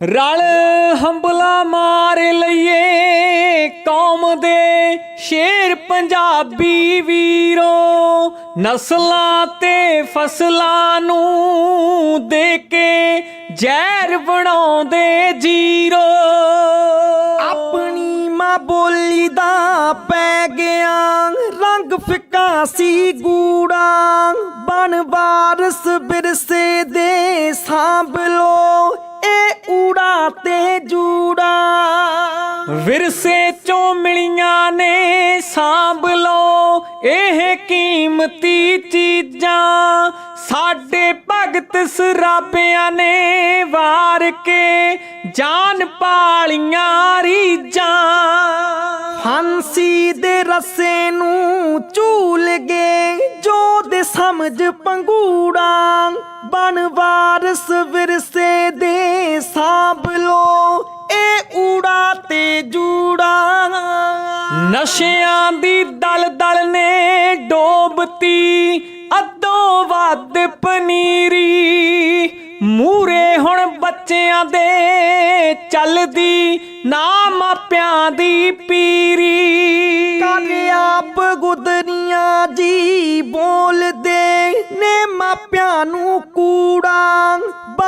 ਰਲ ਹੰਬਲਾ ਮਾਰ ਲਈਏ ਕੌਮ ਦੇ ਸ਼ੇਰ ਪੰਜਾਬੀ ਵੀਰੋ, ਨਸਲਾਂ ਤੇ ਫਸਲਾਂ ਨੂੰ ਦੇ ਕੇ ਜ਼ਹਿਰ ਬਣਾਉਂਦੇ ਜੀਰੋ। ਆਪਣੀ ਮਾਂ ਬੋਲੀ ਦਾ ਪੈ ਗਿਆ, ਰੰਗ ਫਿੱਕਾ ਸੀ ਗੂੜਾ, ਬਣ ਵਾਰਸ ਵਿਰਸੇ ਦੇ ਸਾਂਭ ਲੋ ਤੇ ਜੂੜਾ ਵਿਰਸੇ ਚੋਂ ਮਿਲੀਆਂ ਨੇ ਸਾਂਭ ਲੋ ਇਹ ਕੀਮਤੀ ਚੀਜ਼ਾਂ। ਸਾਡੇ ਭਗਤ ਸਰਾਬਿਆਂ ਨੇ ਵਾਰ ਕੇ ਜਾਨ ਪਾਲੀਆਂ ਰੀਜਾਂ ਫਾਂਸੀ ਦੇ ਰਸੇ ਨੂੰ ਝੂਲ ਗਏ ਜੋ ਦੇ ਸਮਝ ਪੰਗੂੜਾ। ਬਣ ਵਾਰਸ ਵਿਰਸੇ ਦੇ ਸਾਂਭ ਲੋ ਇਹ ਊੜਾ ਤੇ ਜੂੜਾ। ਨਸ਼ਿਆਂ ਦੀ ਦਲ ਦਲ ਨੇ ਡੋਬਤੀ ਅੱਧੋ ਵੱਧ ਪਨੀਰੀ। ਮੂਰੇ ਹੁਣ ਬੱਚਿਆਂ ਦੇ ਚੱਲਦੀ ਨਾ ਮਾਪਿਆਂ ਦੀ ਪੀਰੀ। ਕਰ ਆਪ ਗੁਦਰੀਆਂ ਜੀ ਬੋਲਦੇ ਨੇ ਮਾਪਿਆਂ ਨੂੰ ਕੂੜਾ।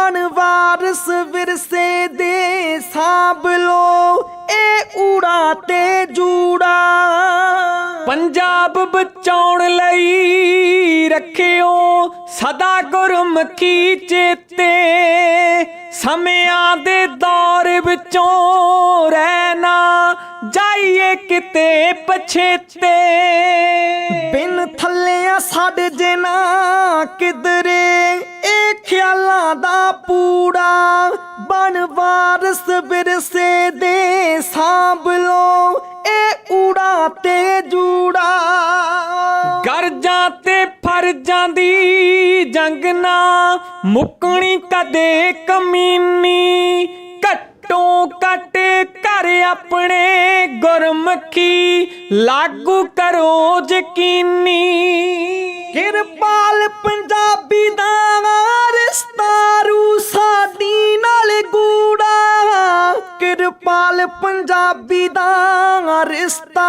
ਬਣ ਵਾਰਸ ਵਿਰਸੇ ਦੇ ਸਾਂਭ ਲੋ ਇਹ ਊੜਾ ਤੇ ਜੂੜਾ। ਪੰਜਾਬ ਬਚਾਉਣ ਲਈ ਰੱਖਿਓ ਸਦਾ ਗੁਰਮੁਖੀ ਚੇਤੇ। ਸਮਿਆਂ ਦੇ ਦੌਰ ਵਿੱਚੋਂ ਰਹਿਣਾ ਜਾਈਏ ਕਿਤੇ ਪਛੇਤੇ। ਬਿਨ ਥੱਲਿਆਂ ਛੱਡ ਜੇ ਨਾ ਇਹ ਖਿਆਲਾਂ ਦਾ ਪੂੜਾ ਬਣ ਵਾਰਸ ਵਿਰਸੇ ਦੇ ਸਾਂਭ ਲੋ ਇਹ ਊੜਾ ਤੇ ਜੂੜਾ। ਗਰਜਾਂ ਤੇ ਫਰਜ਼ਾਂ ਦੀ ਜੰਗ ਨਾ ਮੁੱਕਣੀ ਕਦੇ ਕਮੀਨੀ ਘੱਟੋ ਘੱਟ ਘਰ ਆਪਣੇ ਗੁਰਮੁਖੀ ਲਾਗੂ ਕਰੋ ਯਕੀਨੀ। ਕਿਰਪਾਲ ਪੰਜਾਬੀ ਦਾ ਰਿਸ਼ਤਾ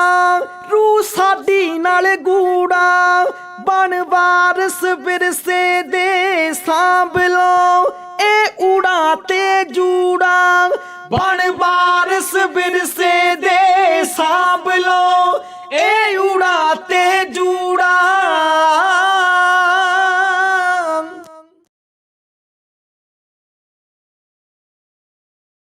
ਰੂ ਸਾਡੀ ਨਾਲ ਗੂੜਾ, ਬਣ ਵਾਰਸ ਵਿਰਸੇ ਦੇ ਸਾਂਭ ਲੋ ਇਹ ਊੜਾ ਤੇ ਜੂੜਾ, ਬਣ ਵਾਰਸ ਵਿਰਸੇ